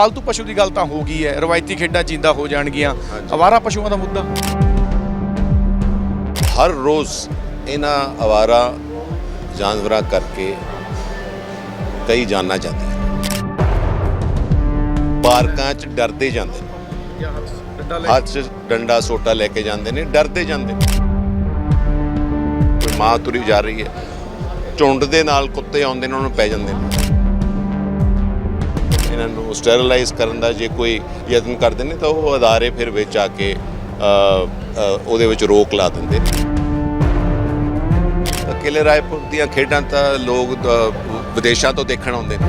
ਪਾਲਤੂ ਪਸ਼ੂ ਦੀ ਗੱਲ ਤਾਂ ਹੋ ਗਈ ਹੈ। ਰਵਾਇਤੀ ਖੇਡਾਂ ਜਿੰਦਾ ਹੋ ਜਾਣਗੀਆਂ। ਅਵਾਰਾ ਪਸ਼ੂਆਂ ਦਾ ਮੁੱਦਾ? ਹਰ ਰੋਜ਼ ਇਹਨਾਂ ਆਵਾਰਾ ਜਾਨਵਰਾਂ ਕਰਕੇ ਕਈ ਜਾਨਾਂ ਜਾਂਦੀਆਂ ਪਾਰਕਾਂ 'ਚ ਡਰਦੇ ਜਾਂਦੇ ਨੇ। ਹੱਥ 'ਚ ਡੰਡਾ ਸੋਟਾ ਲੈ ਕੇ ਜਾਂਦੇ ਨੇ ਡਰਦੇ ਜਾਂਦੇ ਨੇ। ਕੋਈ ਮਾਂ ਤੁਰੀ ਜਾ ਰਹੀ ਹੈ ਝੁੰਡ ਦੇ ਨਾਲ ਕੁੱਤੇ ਆਉਂਦੇ ਨੇ ਉਹਨਾਂ ਨੂੰ ਪੈ ਜਾਂਦੇ ਨੇ। ਇਹਨਾਂ ਨੂੰ ਸਟੈਰਲਾਈਜ਼ ਕਰਨ ਦਾ ਜੇ ਕੋਈ ਯਤਨ ਕਰਦੇ ਨੇ, ਤਾਂ ਉਹ ਅਦਾਰੇ ਫਿਰ ਵਿੱਚ ਆ ਕੇ ਉਹਦੇ ਵਿੱਚ ਰੋਕ ਲਾ ਦਿੰਦੇ ਨੇ। ਕਿਲੇ ਰਾਏਪੁਰ ਦੀਆਂ ਖੇਡਾਂ ਤਾਂ ਲੋਕ ਵਿਦੇਸ਼ਾਂ ਤੋਂ ਦੇਖਣ ਆਉਂਦੇ ਨੇ।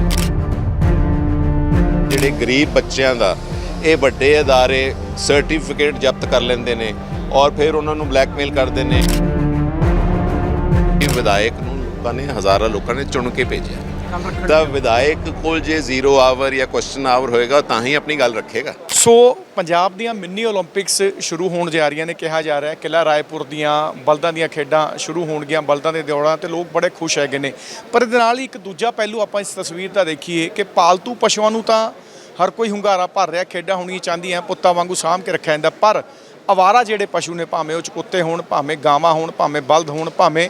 ਜਿਹੜੇ ਗਰੀਬ ਬੱਚਿਆਂ ਦਾ ਇਹ ਵੱਡੇ ਅਦਾਰੇ ਸਰਟੀਫਿਕੇਟ ਜ਼ਬਤ ਕਰ ਲੈਂਦੇ ਨੇ ਔਰ ਫਿਰ ਉਹਨਾਂ ਨੂੰ ਬਲੈਕਮੇਲ ਕਰਦੇ ਨੇ। ਵਿਧਾਇਕ ਨੂੰ ਲੋਕਾਂ ਨੇ ਹਜ਼ਾਰਾਂ ਲੋਕਾਂ ਨੇ ਚੁਣ ਕੇ ਭੇਜਿਆ। ਤਾਂ ਵਿਧਾਇਕ ਕੋਲ ਜੇ ਜ਼ੀਰੋ ਆਵਰ ਜਾਂ ਕੁਐਸਚਨ ਆਵਰ ਹੋਏਗਾ ਤਾਂ ਹੀ ਆਪਣੀ ਗੱਲ ਰੱਖੇਗਾ। ਸੋ ਪੰਜਾਬ ਦੀਆਂ ਮਿੰਨੀ 올림픽ਸ ਸ਼ੁਰੂ ਹੋਣ ਜਾ ਰਹੀਆਂ ਨੇ ਕਿਹਾ ਜਾ ਰਿਹਾ ਹੈ। ਕਿਲਾ ਰਾਏਪੁਰ ਦੀਆਂ ਬਲਦਾਂ ਦੀਆਂ ਖੇਡਾਂ ਸ਼ੁਰੂ ਹੋਣਗੀਆਂ ਬਲਦਾਂ ਦੇ ਦੌੜਾਂ ਤੇ ਲੋਕ ਬੜੇ ਖੁਸ਼ ਹੈਗੇ ਨੇ। ਪਰ ਇਹਦੇ ਨਾਲ ਹੀ ਇੱਕ ਦੂਜਾ ਪਹਿਲੂ ਆਪਾਂ ਇਸ ਤਸਵੀਰ ਦਾ ਦੇਖੀਏ ਕਿ ਪਾਲਤੂ ਪਸ਼ੂਆਂ ਨੂੰ ਤਾਂ ਹਰ ਕੋਈ ਹੁੰਗਾਰਾ ਭਰ ਰਿਹਾ ਖੇਡਾਂ ਹੋਣੀਆਂ ਚਾਹੁੰਦੀਆਂ ਪੁੱਤਾਂ ਵਾਂਗੂ ਸਾਂਭ ਕੇ ਰੱਖਿਆ ਜਾਂਦਾ। ਪਰ ਅਵਾਰਾ ਜਿਹੜੇ ਪਸ਼ੂ ਨੇ ਭਾਵੇਂ ਉਹ ਚ ਕੁੱਤੇ ਹੋਣ ਭਾਵੇਂ ਗਾਵਾਂ ਹੋਣ ਭਾਵੇਂ ਬਲਦ ਹੋਣ ਭਾਵੇਂ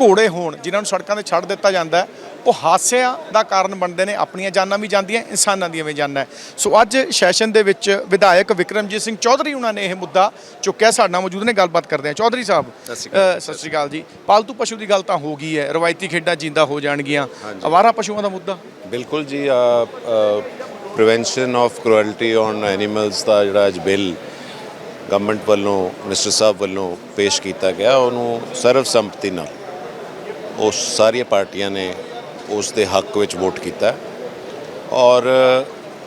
ਘੋੜੇ ਹੋਣ ਜਿਨ੍ਹਾਂ ਨੂੰ ਸੜਕਾਂ ਤੇ ਛੱਡ ਦਿੱਤਾ ਜਾਂਦਾ ਉਹ ਹਾਦਸਿਆਂ ਦਾ ਕਾਰਨ ਬਣਦੇ ਨੇ ਆਪਣੀਆਂ ਜਾਨਾਂ ਵੀ ਜਾਂਦੀਆਂ ਇਨਸਾਨਾਂ ਦੀਆਂ ਵੀ ਜਾਨਾਂ। ਸੋ ਅੱਜ ਸੈਸ਼ਨ ਦੇ ਵਿੱਚ ਵਿਧਾਇਕ ਵਿਕਰਮਜੀਤ ਸਿੰਘ ਚੌਧਰੀ ਉਹਨਾਂ ਨੇ ਇਹ ਮੁੱਦਾ ਚੁੱਕਿਆ। ਸਾਡੇ ਨਾਲ ਮੌਜੂਦ ਨੇ ਗੱਲਬਾਤ ਕਰਦੇ ਹਾਂ। ਚੌਧਰੀ ਸਾਹਿਬ ਸਤਿ ਸ਼੍ਰੀ ਅਕਾਲ। ਅ, ਸਤਿ ਸ਼੍ਰੀ ਅਕਾਲ ਜੀ। ਪਾਲਤੂ ਪਸ਼ੂ ਦੀ ਗੱਲ ਤਾਂ ਹੋ ਗਈ ਹੈ। ਰਵਾਇਤੀ ਖੇਡਾਂ ਜਿੰਦਾ ਹੋ ਜਾਣਗੀਆਂ। ਅਵਾਰਾ ਪਸ਼ੂਆਂ ਦਾ ਮੁੱਦਾ? ਬਿਲਕੁਲ ਜੀ prevention of cruelty on animals ਦਾ ਜਿਹੜਾ ਅੱਜ ਬਿੱਲ ਗਵਰਨਮੈਂਟ ਵੱਲੋਂ ਮਿਨਿਸਟਰ ਸਾਹਿਬ ਵੱਲੋਂ ਪੇਸ਼ ਕੀਤਾ ਗਿਆ। ਉਹਨੂੰ ਸਰਵ ਸੰਮਤੀ ਨਾਲ ਉਹ ਸਾਰੀਆਂ ਪਾਰਟੀਆਂ ਨੇ ਉਸ ਦੇ ਹੱਕ ਵਿੱਚ ਵੋਟ ਕੀਤਾ ਔਰ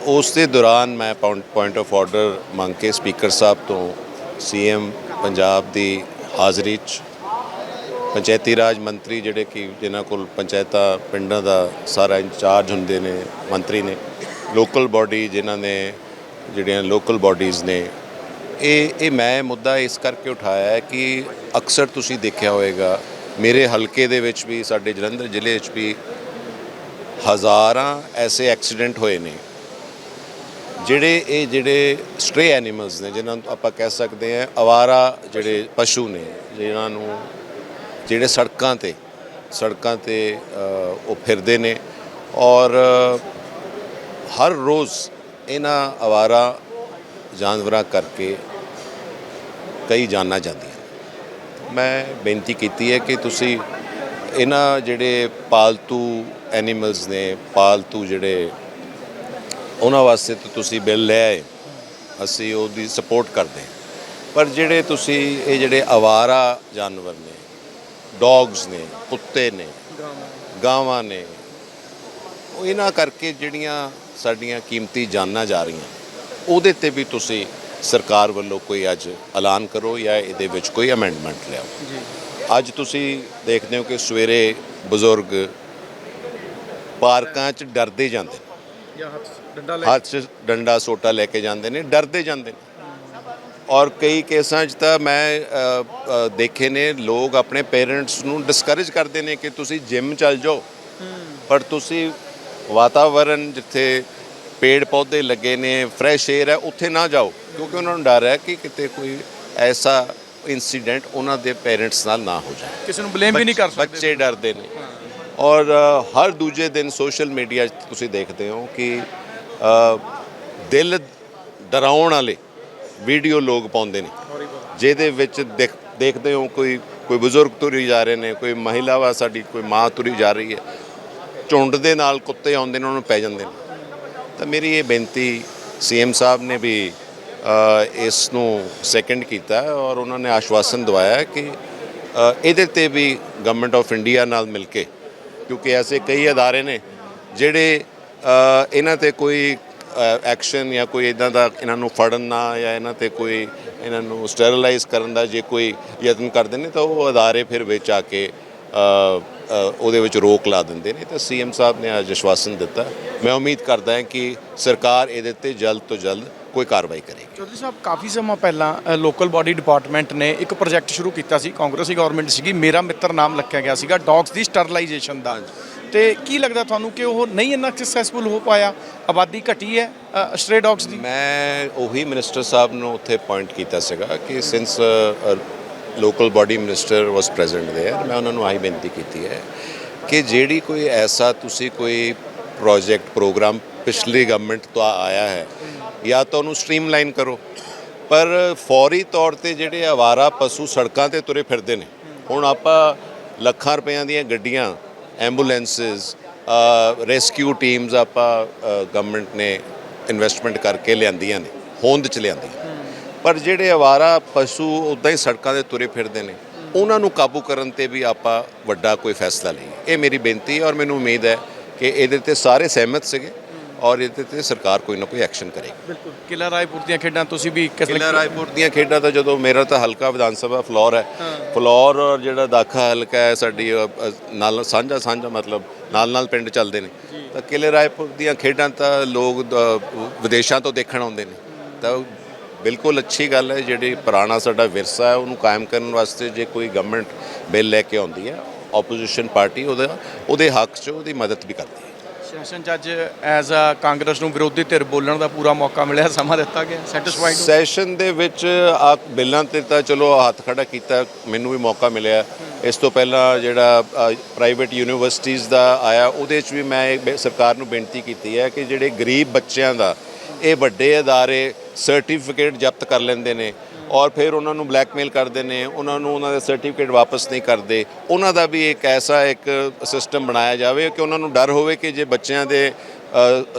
ਉਸ ਦੇ ਦੌਰਾਨ ਮੈਂ ਪੁਆਇੰਟ ਆਫ ਆਰਡਰ ਮੰਗ ਕੇ ਸਪੀਕਰ ਸਾਹਿਬ ਤੋਂ ਸੀਐਮ ਪੰਜਾਬ ਦੀ ਹਾਜ਼ਰੀ 'ਚ ਪੰਚਾਇਤੀ ਰਾਜ ਮੰਤਰੀ ਜਿਹੜੇ ਕਿ ਜਿਨ੍ਹਾਂ ਕੋਲ ਪੰਚਾਇਤਾਂ ਪਿੰਡਾਂ ਦਾ ਸਾਰਾ ਇੰਚਾਰਜ ਹੁੰਦੇ ਨੇ, ਮੰਤਰੀ ਨੇ ਲੋਕਲ ਬਾਡੀ ਜਿਨ੍ਹਾਂ ਨੇ ਜਿਹੜੀਆਂ ਲੋਕਲ ਬਾਡੀਜ਼ ਨੇ, ਇਹ ਇਹ ਮੈਂ ਮੁੱਦਾ ਇਸ ਕਰਕੇ ਉਠਾਇਆ ਹੈ ਕਿ ਅਕਸਰ ਤੁਸੀਂ ਦੇਖਿਆ ਹੋਵੇਗਾ, ਮੇਰੇ ਹਲਕੇ ਦੇ ਵਿੱਚ ਵੀ, ਸਾਡੇ ਜਲੰਧਰ ਜ਼ਿਲ੍ਹੇ ਵਿੱਚ ਵੀ ਹਜ਼ਾਰਾਂ ਐਸੇ ਐਕਸੀਡੈਂਟ ਹੋਏ ਨੇ, ਜਿਹੜੇ ਇਹ ਜਿਹੜੇ ਸਟ੍ਰੇ ਐਨੀਮਲਸ ਨੇ, ਜਿਨ੍ਹਾਂ ਨੂੰ ਆਪਾਂ ਕਹਿ ਸਕਦੇ ਹਾਂ ਅਵਾਰਾ ਜਿਹੜੇ ਪਸ਼ੂ ਨੇ, ਜਿਨ੍ਹਾਂ ਨੂੰ ਜਿਹੜੇ ਸੜਕਾਂ ਤੇ ਸੜਕਾਂ ਤੇ ਉਹ ਫਿਰਦੇ ਨੇ ਔਰ ਹਰ ਰੋਜ਼ ਇਹਨਾਂ ਅਵਾਰਾ ਜਾਨਵਰਾਂ ਕਰਕੇ ਕਈ ਜਾਨਾਂ ਜਾਂਦੀਆਂ ਮੈਂ ਬੇਨਤੀ ਕੀਤੀ ਹੈ ਕਿ ਤੁਸੀਂ ਇਹਨਾਂ ਜਿਹੜੇ ਪਾਲਤੂ ਐਨੀਮਲਸ ਨੇ ਪਾਲਤੂ ਜਿਹੜੇ ਉਹਨਾਂ ਵਾਸਤੇ ਤਾਂ ਤੁਸੀਂ ਬਿੱਲ ਲੈ ਆਏ। ਅਸੀਂ ਉਹਦੀ ਸਪੋਰਟ ਕਰਦੇ ਪਰ ਜਿਹੜੇ ਤੁਸੀਂ ਇਹ ਜਿਹੜੇ ਅਵਾਰਾ ਜਾਨਵਰ ਨੇ ਡੌਗਸ ਨੇ ਕੁੱਤੇ ਨੇ ਗਾਵਾਂ ਨੇ ਉਹ ਇਹਨਾਂ ਕਰਕੇ ਜਿਹੜੀਆਂ ਸਾਡੀਆਂ ਕੀਮਤੀ ਜਾਨਾਂ ਜਾ ਰਹੀਆਂ ਉਹਦੇ ਤੇ ਵੀ ਤੁਸੀਂ ਸਰਕਾਰ ਵੱਲੋਂ ਕੋਈ ਅੱਜ ਐਲਾਨ ਕਰੋ ਜਾਂ ਇਹਦੇ ਵਿੱਚ ਕੋਈ ਅਮੈਂਡਮੈਂਟ ਲਿਆਓ। ਜੀ। ਅੱਜ ਤੁਸੀਂ ਦੇਖਦੇ ਹੋ ਕਿ ਸਵੇਰੇ ਬਜ਼ੁਰਗ ਪਾਰਕਾਂ 'ਚ ਡਰਦੇ ਜਾਂਦੇ ਨੇ। ਜਾਂ ਹੱਥ ਡੰਡਾ ਹੱਥ 'ਚ ਡੰਡਾ ਸੋਟਾ ਲੈ ਕੇ ਜਾਂਦੇ ਨੇ ਡਰਦੇ ਜਾਂਦੇ ਨੇ। ਔਰ ਕਈ ਕੇਸਾਂ 'ਚ ਤਾਂ ਮੈਂ ਅ, ਅ, ਦੇਖੇ ਨੇ ਲੋਕ ਆਪਣੇ ਪੇਰੈਂਟਸ ਨੂੰ ਡਿਸਕਰੇਜ ਕਰਦੇ ਨੇ ਕਿ ਤੁਸੀਂ ਜਿਮ ਚੱਲ ਜਾਓ। ਪਰ ਤੁਸੀਂ ਵਾਤਾਵਰਣ ਜਿੱਥੇ ਪੇੜ ਪੌਦੇ ਲੱਗੇ ਨੇ ਫਰੈਸ਼ 에ਅਰ ਹੈ ਉੱਥੇ ਨਾ ਜਾਓ। ਕਿਉਂਕਿ ਉਹਨਾਂ ਨੂੰ ਡਰ ਹੈ ਕਿ ਕਿਤੇ ਕੋਈ ਐਸਾ ਇਨਸੀਡੈਂਟ ਉਹਨਾਂ ਦੇ ਪੇਰੈਂਟਸ ਨਾਲ ਨਾ ਹੋ ਜਾਏ। ਕਿਸੇ ਨੂੰ ਬਲੇਮ ਵੀ ਨਹੀਂ ਕਰ ਸਕਦੇ। ਬੱਚੇ ਡਰਦੇ ਨੇ। ਔਰ ਹਰ ਦੂਜੇ ਦਿਨ ਸੋਸ਼ਲ ਮੀਡੀਆ 'ਚ ਤੁਸੀਂ ਦੇਖਦੇ ਹੋ ਕਿ ਦਿਲ ਡਰਾਉਣ ਵਾਲੇ ਵੀਡੀਓ ਲੋਕ ਪਾਉਂਦੇ ਨੇ। ਜਿਹਦੇ ਵਿੱਚ ਦੇਖ- ਦੇਖਦੇ ਹੋ ਕੋਈ ਕੋਈ ਬਜ਼ੁਰਗ ਤੁਰੀ ਜਾ ਰਹੇ ਨੇ, ਕੋਈ ਮਹਿਲਾ ਵਾ ਸਾਡੀ, ਕੋਈ ਮਾਂ ਤੁਰੀ ਜਾ ਰਹੀ ਹੈ। ਝੁੰਡ ਦੇ ਨਾਲ ਕੁੱਤੇ ਆਉਂਦੇ ਨੇ, ਉਹਨਾਂ ਨੂੰ ਪੈ ਜਾਂਦੇ ਨੇ। ਤਾਂ ਮੇਰੀ ਇਹ ਬੇਨਤੀ ਸੀਐਮ ਸਾਹਿਬ ਨੇ ਵੀ ਇਸ ਨੂੰ ਸੈਕੰਡ ਕੀਤਾ ਔਰ ਉਹਨਾਂ ਨੇ ਆਸ਼ਵਾਸਨ ਦਵਾਇਆ ਕਿ ਇਹਦੇ ਤੇ ਵੀ ਗਵਰਨਮੈਂਟ ਆਫ ਇੰਡੀਆ ਨਾਲ ਮਿਲ ਕੇ ਕਿਉਂਕਿ ਐਸੇ ਕਈ ਅਦਾਰੇ ਨੇ ਜਿਹੜੇ ਇਹਨਾਂ ਤੇ ਕੋਈ ਐਕਸ਼ਨ ਜਾਂ ਕੋਈ ਇਦਾਂ ਦਾ ਇਹਨਾਂ ਨੂੰ ਫੜਨਾ ਜਾਂ ਇਹਨਾਂ ਤੇ ਕੋਈ ਇਹਨਾਂ ਨੂੰ ਸਟੈਰਲਾਈਜ਼ ਕਰਨ ਦਾ ਜੇ ਕੋਈ ਯਤਨ ਕਰਦੇ ਨੇ ਤਾਂ ਉਹ ਅਦਾਰੇ ਫਿਰ ਵਿੱਚ ਆ ਕੇ ਉਹਦੇ ਵਿੱਚ ਰੋਕ ਲਾ ਦਿੰਦੇ ਨੇ। ਤਾਂ ਸੀਐਮ ਸਾਹਿਬ ਨੇ ਅੱਜ ਆਸ਼ਵਾਸਨ ਦਿੱਤਾ। ਮੈਂ ਉਮੀਦ ਕਰਦਾ ਹਾਂ ਕਿ ਸਰਕਾਰ ਇਹਦੇ ਤੇ ਜਲਦ ਤੋਂ ਜਲਦ ਕੋਈ ਕਾਰਵਾਈ ਕਰੇਗੀ ਚੌਧਰੀ ਸਾਹਿਬ ਕਾਫੀ ਸਮਾਂ ਪਹਿਲਾਂ ਲੋਕਲ ਬਾਡੀ ਡਿਪਾਰਟਮੈਂਟ ਨੇ ਇੱਕ ਪ੍ਰੋਜੈਕਟ ਸ਼ੁਰੂ ਕੀਤਾ ਸੀ ਕਾਂਗਰਸੀ ਗਵਰਨਮੈਂਟ ਸੀਗੀ ਮੇਰਾ ਮਿੱਤਰ ਨਾਮ ਰੱਖਿਆ ਗਿਆ ਸੀਗਾ ਡੌਗਸ ਦੀ ਸਟਰਲਾਈਜੇਸ਼ਨ ਦਾ ਤੇ ਕੀ ਲੱਗਦਾ ਤੁਹਾਨੂੰ ਕਿ ਉਹ ਨਹੀਂ ਇੰਨਾ ਸਕਸੈਸਫੁਲ ਹੋ ਪਾਇਆ ਆਬਾਦੀ ਘਟੀ ਹੈ ਸਟ੍ਰੇ ਡੌਗਸ ਦੀ ਮੈਂ ਉਹੀ ਮਿਨਿਸਟਰ ਸਾਹਿਬ ਨੂੰ ਉੱਥੇ ਪੁਆਇੰਟ ਕੀਤਾ ਸੀਗਾ ਕਿ since local body minister was present there ਮੈਂ ਉਹਨਾਂ ਨੂੰ ਆਹੀ ਬੇਨਤੀ ਕੀਤੀ ਹੈ ਕਿ ਜਿਹੜੀ ਕੋਈ ਐਸਾ ਤੁਸੀਂ ਕੋਈ ਪ੍ਰੋਜੈਕਟ ਪ੍ਰੋਗਰਾਮ ਪਿਛਲੀ ਗਵਰਨਮੈਂਟ ਤੋਂ ਆਇਆ ਹੈ। ਜਾਂ ਤਾਂ ਉਹਨੂੰ ਸਟ੍ਰੀਮਲਾਈਨ ਕਰੋ। ਪਰ ਫੌਰੀ ਤੌਰ ਤੇ ਜਿਹੜੇ ਆਵਾਰਾ ਪਸ਼ੂ ਸੜਕਾਂ ਤੇ ਤੁਰੇ ਫਿਰਦੇ ਨੇ, ਹੁਣ ਆਪਾਂ ਲੱਖਾਂ ਰੁਪਈਆਂ ਦੀਆਂ ਗੱਡੀਆਂ ਐਂਬੂਲੈਂਸਸ ਰੈਸਕਿਊ ਟੀਮਸ ਆਪਾਂ ਗਵਰਨਮੈਂਟ ਨੇ ਇਨਵੈਸਟਮੈਂਟ ਕਰਕੇ ਲਿਆਂਦੀਆਂ ਨੇ, ਹੋਂਦ ਚ ਲਿਆਂਦੀਆਂ। ਪਰ ਜਿਹੜੇ ਆਵਾਰਾ ਪਸ਼ੂ ਉਦਾਂ ਹੀ ਸੜਕਾਂ ਤੇ ਤੁਰੇ ਫਿਰਦੇ ਨੇ, ਉਹਨਾਂ ਨੂੰ ਕਾਬੂ ਕਰਨ ਤੇ ਵੀ ਆਪਾਂ ਵੱਡਾ ਕੋਈ ਫੈਸਲਾ ਲਈਏ। ਇਹ ਮੇਰੀ ਬੇਨਤੀ ਹੈ ਔਰ ਮੈਨੂੰ ਉਮੀਦ ਹੈ ਕਿ ਇਹਦੇ ਤੇ ਸਾਰੇ ਸਹਿਮਤ ਸੀਗੇ। ਔਰ ਇਹਦੇ ਤੇ ਸਰਕਾਰ ਕੋਈ ਨਾ ਕੋਈ ਐਕਸ਼ਨ ਕਰੇਗੀ। ਬਿਲਕੁਲ। ਕਿਲਾ ਰਾਏਪੁਰ ਦੀਆਂ ਖੇਡਾਂ ਤੁਸੀਂ ਵੀ ਕਿਲਾ ਰਾਏਪੁਰ ਦੀਆਂ ਖੇਡਾਂ ਤਾਂ ਜਦੋਂ ਮੇਰਾ ਤਾਂ ਹਲਕਾ ਵਿਧਾਨ ਸਭਾ ਫਲੋਰ ਹੈ। ਫਲੋਰ ਔਰ ਜਿਹੜਾ ਦਾਖਾ ਹਲਕਾ ਹੈ ਸਾਡੀ ਨਾਲ ਸਾਂਝਾ ਸਾਂਝਾ ਮਤਲਬ ਨਾਲ ਨਾਲ ਪਿੰਡ ਚੱਲਦੇ ਨੇ। ਤਾਂ ਕਿਲੇ ਰਾਏਪੁਰ ਦੀਆਂ ਖੇਡਾਂ ਤਾਂ ਲੋਕ ਵਿਦੇਸ਼ਾਂ ਤੋਂ ਦੇਖਣ ਆਉਂਦੇ ਨੇ। ਤਾਂ ਬਿਲਕੁਲ ਅੱਛੀ ਗੱਲ ਹੈ ਜਿਹੜੀ ਪੁਰਾਣਾ ਸਾਡਾ ਵਿਰਸਾ ਹੈ ਉਹਨੂੰ ਕਾਇਮ ਕਰਨ ਵਾਸਤੇ ਜੇ ਕੋਈ ਗਵਰਨਮੈਂਟ ਬਿੱਲ ਲੈ ਕੇ ਆਉਂਦੀ ਹੈ ਆਪੋਜੀਸ਼ਨ ਪਾਰਟੀ ਉਹਦਾ ਉਹਦੇ ਹੱਕ 'ਚ ਉਹਦੀ ਮਦਦ ਵੀ ਕਰਦੀ ਹੈ। ਸੈਸ਼ਨ ਜੱਜ ਐਜ਼ ਅ ਕਾਂਗਰਸ ਨੂੰ ਵਿਰੋਧੀ ਧਿਰ ਬੋਲਣ ਦਾ ਪੂਰਾ ਮੌਕਾ ਮਿਲਿਆ, ਸਮਾਂ ਦਿੱਤਾ ਗਿਆ ਸੈਟੀਸਫਾਈਡ ਸੈਸ਼ਨ ਦੇ ਵਿੱਚ ਆ ਬਿੱਲਾਂ ਤੇ ਤਾਂ ਚਲੋ ਹੱਥ ਖੜਾ ਕੀਤਾ, ਮੈਨੂੰ ਵੀ ਮੌਕਾ ਮਿਲਿਆ। ਇਸ ਤੋਂ ਪਹਿਲਾਂ ਜਿਹੜਾ ਪ੍ਰਾਈਵੇਟ ਯੂਨੀਵਰਸਿਟੀਜ਼ ਦਾ ਆਇਆ, ਉਹਦੇ 'ਚ ਵੀ ਮੈਂ ਇਹ ਬੇ- ਸਰਕਾਰ ਨੂੰ ਬੇਨਤੀ ਕੀਤੀ ਹੈ ਕਿ ਜਿਹੜੇ ਗਰੀਬ ਬੱਚਿਆਂ ਦਾ, ਇਹ ਵੱਡੇ ਅਦਾਰੇ ਸਰਟੀਫਿਕੇਟ ਜ਼ਬਤ ਕਰ ਲੈਂਦੇ ਨੇ। ਔਰ ਫਿਰ ਉਹਨਾਂ ਨੂੰ ਬਲੈਕਮੇਲ ਕਰਦੇ ਨੇ, ਉਹਨਾਂ ਨੂੰ ਉਹਨਾਂ ਦੇ ਸਰਟੀਫਿਕੇਟ ਵਾਪਸ ਨਹੀਂ ਕਰਦੇ। ਉਹਨਾਂ ਦਾ ਵੀ ਇੱਕ ਐਸਾ ਇੱਕ ਸਿਸਟਮ ਬਣਾਇਆ ਜਾਵੇ ਕਿ ਉਹਨਾਂ ਨੂੰ ਡਰ ਹੋਵੇ ਕਿ ਜੇ ਬੱਚਿਆਂ ਦੇ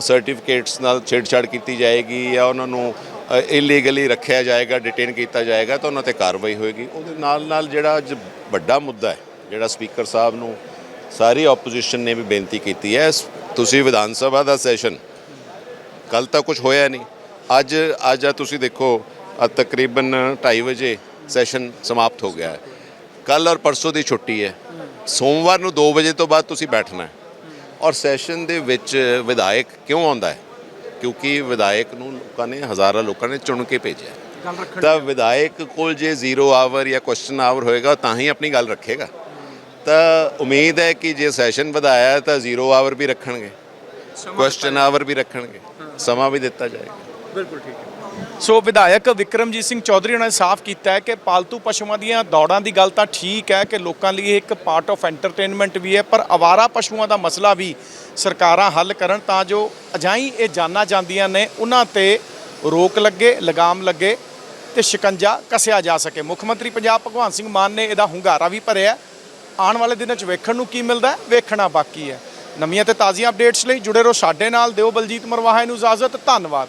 ਸਰਟੀਫਿਕੇਟਸ ਨਾਲ ਛੇੜਛਾੜ ਕੀਤੀ ਜਾਏਗੀ ਜਾਂ ਉਹਨਾਂ ਨੂੰ ਇਲੀਗਲੀ ਰੱਖਿਆ ਜਾਏਗਾ ਡਿਟੇਨ ਕੀਤਾ ਜਾਏਗਾ, ਤਾਂ ਉਹਨਾਂ ਤੇ ਕਾਰਵਾਈ ਹੋਏਗੀ। ਉਹਦੇ ਨਾਲ ਨਾਲ ਜਿਹੜਾ ਅੱਜ ਵੱਡਾ ਮੁੱਦਾ ਹੈ, ਜਿਹੜਾ ਸਪੀਕਰ ਸਾਹਿਬ ਨੂੰ ਸਾਰੀ ਆਪੋਜੀਸ਼ਨ ਨੇ ਵੀ ਬੇਨਤੀ ਕੀਤੀ ਹੈ ਤੁਸੀਂ ਵਿਧਾਨ ਸਭਾ ਦਾ ਸੈਸ਼ਨ ਕੱਲ ਤਾਂ ਕੁਝ ਹੋਇਆ ਨਹੀਂ। ਅੱਜ ਅੱਜ ਆ ਤੁਸੀਂ ਦੇਖੋ ਆ ਤਕਰੀਬਨ 2:30 ਵਜੇ ਸੈਸ਼ਨ ਸਮਾਪਤ ਹੋ ਗਿਆ ਹੈ। ਕੱਲ ਔਰ ਪਰਸੋਂ ਦੀ ਛੁੱਟੀ ਹੈ। ਸੋਮਵਾਰ ਨੂੰ 2 ਵਜੇ ਤੋਂ ਬਾਅਦ ਤੁਸੀਂ ਬੈਠਣਾ ਹੈ। ਔਰ ਸੈਸ਼ਨ ਦੇ ਵਿੱਚ ਵਿਧਾਇਕ ਕਿਉਂ ਆਉਂਦਾ ਹੈ? ਕਿਉਂਕਿ ਵਿਧਾਇਕ ਨੂੰ ਲੋਕਾਂ ਨੇ ਹਜ਼ਾਰਾਂ ਲੋਕਾਂ ਨੇ ਚੁਣ ਕੇ ਭੇਜਿਆ। ਤਾਂ ਵਿਧਾਇਕ ਕੋਲ ਜੇ ਜ਼ੀਰੋ ਆਵਰ ਜਾਂ ਕੁਐਸਚਨ ਆਵਰ ਹੋਏਗਾ ਤਾਂ ਹੀ ਆਪਣੀ ਗੱਲ ਰੱਖੇਗਾ। ਤਾਂ ਉਮੀਦ ਹੈ ਕਿ ਜੇ ਸੈਸ਼ਨ ਵਧਾਇਆ ਤਾਂ ਜ਼ੀਰੋ ਆਵਰ ਵੀ ਰੱਖਣਗੇ। ਕੁਐਸਚਨ ਆਵਰ ਵੀ ਰੱਖਣਗੇ। ਸਮਾਂ ਵੀ ਦਿੱਤਾ ਜਾਏਗਾ। ਬਿਲਕੁਲ ਠੀਕ ਹੈ। ਸੋ ਵਿਧਾਇਕ ਵਿਕਰਮਜੀਤ ਸਿੰਘ ਚੌਧਰੀ ਉਹਨਾਂ ਨੇ ਸਾਫ਼ ਕੀਤਾ ਹੈ ਕਿ ਪਾਲਤੂ ਪਸ਼ੂਆਂ ਦੀਆਂ ਦੌੜਾਂ ਦੀ ਗੱਲ ਤਾਂ ਠੀਕ ਹੈ ਕਿ ਲੋਕਾਂ ਲਈ ਇਹ ਇੱਕ ਪਾਰਟ ਆਫ ਐਂਟਰਟੇਨਮੈਂਟ ਵੀ ਹੈ, ਪਰ ਆਵਾਰਾ ਪਸ਼ੂਆਂ ਦਾ ਮਸਲਾ ਵੀ ਸਰਕਾਰਾਂ ਹੱਲ ਕਰਨ ਤਾਂ ਜੋ ਅਜਾਈ ਇਹ ਜਾਨਾਂ ਜਾਂਦੀਆਂ ਨੇ, ਉਹਨਾਂ ਤੇ ਰੋਕ ਲੱਗੇ, ਲਗਾਮ ਲੱਗੇ ਤੇ ਸ਼ਿਕੰਜਾ ਕੱਸਿਆ ਜਾ ਸਕੇ। ਮੁੱਖ ਮੰਤਰੀ ਪੰਜਾਬ ਭਗਵੰਤ ਸਿੰਘ ਮਾਨ ਨੇ ਇਹਦਾ ਹੁੰਗਾਰਾ ਵੀ ਭਰਿਆ। ਆਉਣ ਵਾਲੇ ਦਿਨਾਂ 'ਚ ਵੇਖਣ ਨੂੰ ਕੀ ਮਿਲਦਾ ਵੇਖਣਾ ਬਾਕੀ ਹੈ। ਨਵੀਆਂ ਤੇ ਤਾਜ਼ੀਆਂ ਅਪਡੇਟਸ ਲਈ ਜੁੜੇ ਰਹੋ ਸਾਡੇ ਨਾਲ। ਦਿਓ ਬਲਜੀਤ ਮਰਵਾਹਾ ਨੂੰ ਇਜਾਜ਼ਤ। ਧੰਨਵਾਦ।